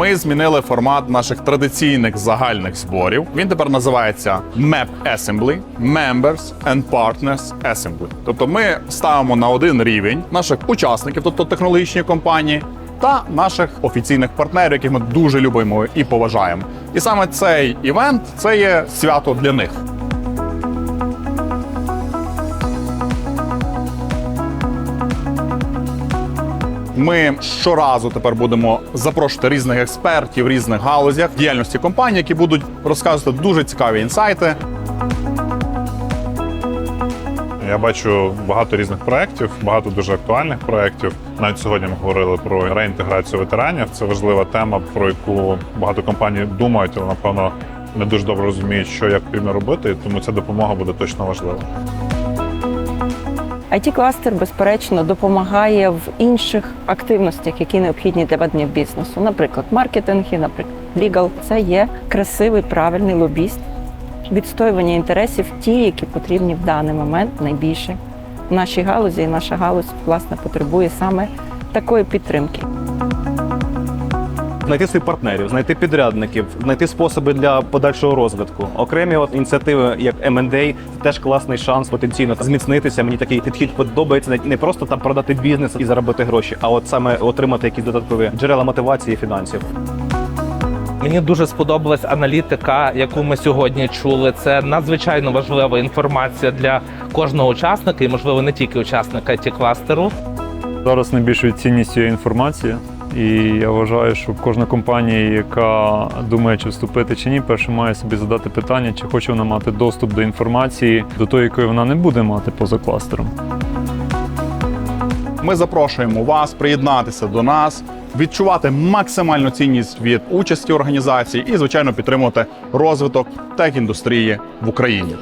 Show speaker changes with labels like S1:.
S1: Ми змінили формат наших традиційних загальних зборів. Він тепер називається Map Assembly, Members and Partners Assembly. Тобто ми ставимо на один рівень наших учасників, тобто технологічні компанії, та наших офіційних партнерів, яких ми дуже любимо і поважаємо. І саме цей івент це є свято для них. Ми щоразу тепер будемо запрошувати різних експертів різних галузях діяльності компанії, які будуть розказувати дуже цікаві інсайти.
S2: Я бачу багато різних проєктів, багато дуже актуальних проєктів. Навіть сьогодні ми говорили про реінтеграцію ветеранів. Це важлива тема, про яку багато компаній думають, але напевно не дуже добре розуміють, що як потрібно робити. Тому ця допомога буде точно важлива.
S3: It кластер безперечно допомагає в інших активностях, які необхідні для ведення бізнесу. Наприклад, маркетинги, наприклад, лігал. Це є красивий, правильний лобіст, відстоювання інтересів, ті, які потрібні в даний момент найбільше в нашій галузі. І наша галузь власне потребує саме такої підтримки.
S4: Знайти своїх партнерів, знайти підрядників, знайти способи для подальшого розвитку. Окремі от ініціативи, як M&A, теж класний шанс потенційно зміцнитися. Мені такий підхід подобається не просто там продати бізнес і заробити гроші, а от саме отримати якісь додаткові джерела мотивації і фінансів.
S5: Мені дуже сподобалась аналітика, яку ми сьогодні чули. Це надзвичайно важлива інформація для кожного учасника, і можливо не тільки учасника ті кластеру.
S6: Зараз найбільшою цінністю є інформація. І я вважаю, що кожна компанія, яка думає, чи вступити чи ні, перше має собі задати питання, чи хоче вона мати доступ до інформації, до тої, якої вона не буде мати поза кластером.
S1: Ми запрошуємо вас приєднатися до нас, відчувати максимальну цінність від участі організації і, звичайно, підтримувати розвиток тех-індустрії в Україні.